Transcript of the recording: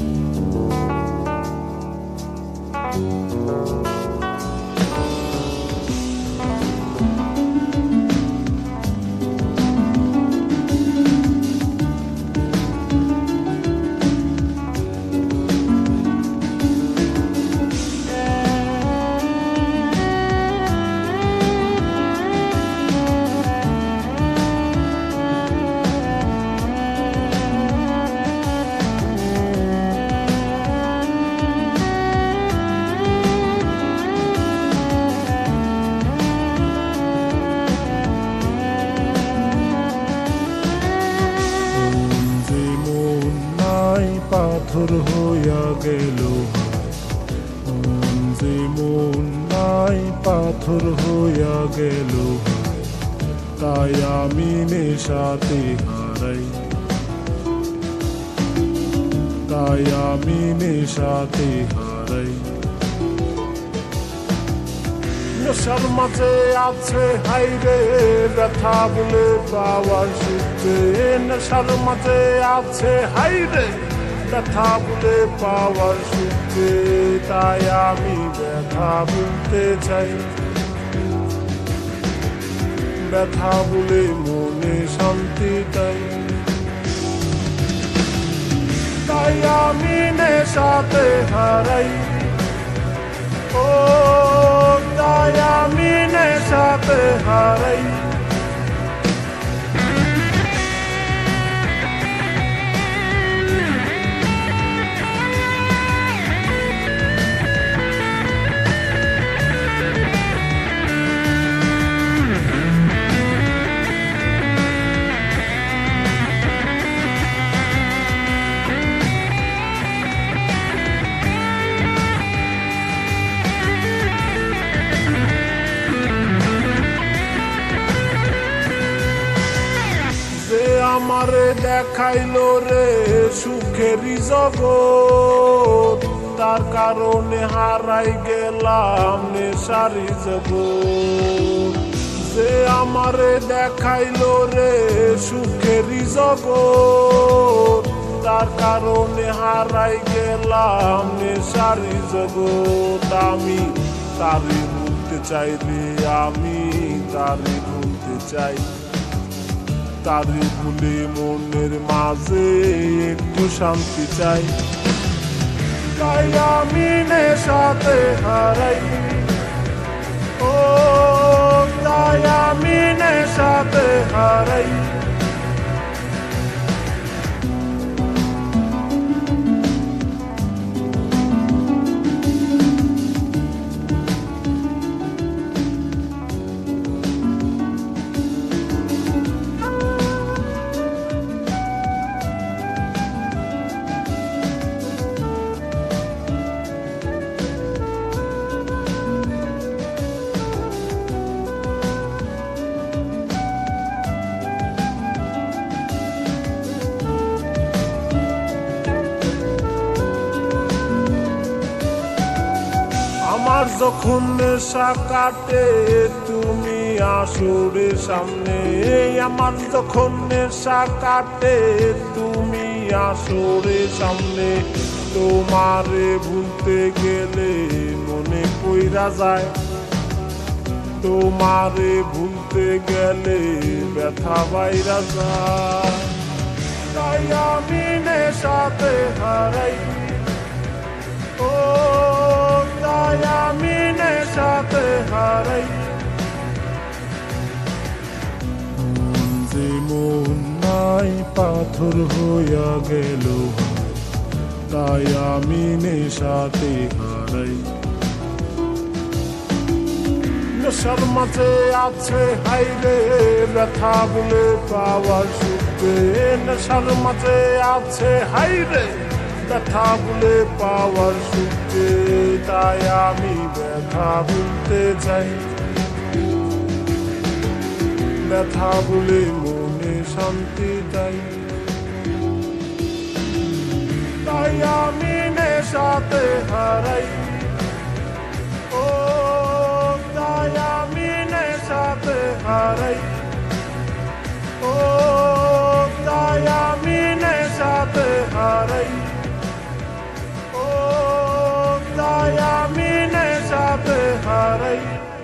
যে পাথর হইয়া গেল। মন যে মন নাই পাথর হইয়া গেল। তাই আমি নেশাতে হারাই। তাই আমি নেশাতে হারাই। নেশার মাঝে আছে, হাইরে, ব্যথা বলে পাওয়ার সূত্রে নেশার মাঝে আছে, হাইরে। ব্যথা বলে পাওয়ার সূত্রে তাই আমি ব্যথা বলতে চাই। ব্যথা বলে মনে শান্তি চাই। তাই আমি নেশাতে হারাই। ও, তাই আমি নেশাতে হারাই। আমারে দেখাইল রে সুখেরই জগৎ। তার কারণে হারাই গেলাম নেশারি জগৎ। যে আমারে দেখাইলো রে সুখেরই জগৎ। তার কারণে হারাই গেলাম নেশারি জগৎ। আমি তারে ভুলতে চাই রে আমি তারে ভুলতে চাই। তারে ভুলে মনের মাঝে একটু শান্তি চাই। তাই আমি নেশাতে হারাই। ও, তাই আমি নেশাতে হারাই। আমার যখন নেশা কাটে, তুমি আসরে সামনে। আমার যখন নেশা কাটে, তুমি আসরে সামনে। তোমারে ভুলতে গেলে মনে কইরা যায়। তোমারে ভুলতে গেলে ব্যথা বাইরা যায়। তাই আমি নেশাতে হারাই। আমি নেশাতে হারাই মন নাই পাথর হইয়া গেল তাই আমি নেশাতে হারাই নেশার মাঝে আছে হাইরে ব্যথা বলে পাওয়ার সূত্রে নেশার মাঝে আছে হাইরে ব্যথা বলে পাওয়ার সূত্রে, তাই আমি ব্যথা বলতে চাই। ব্যথা বলে মনে শান্তি চাই। তাই আমি নেশাতে হারাই। হারাই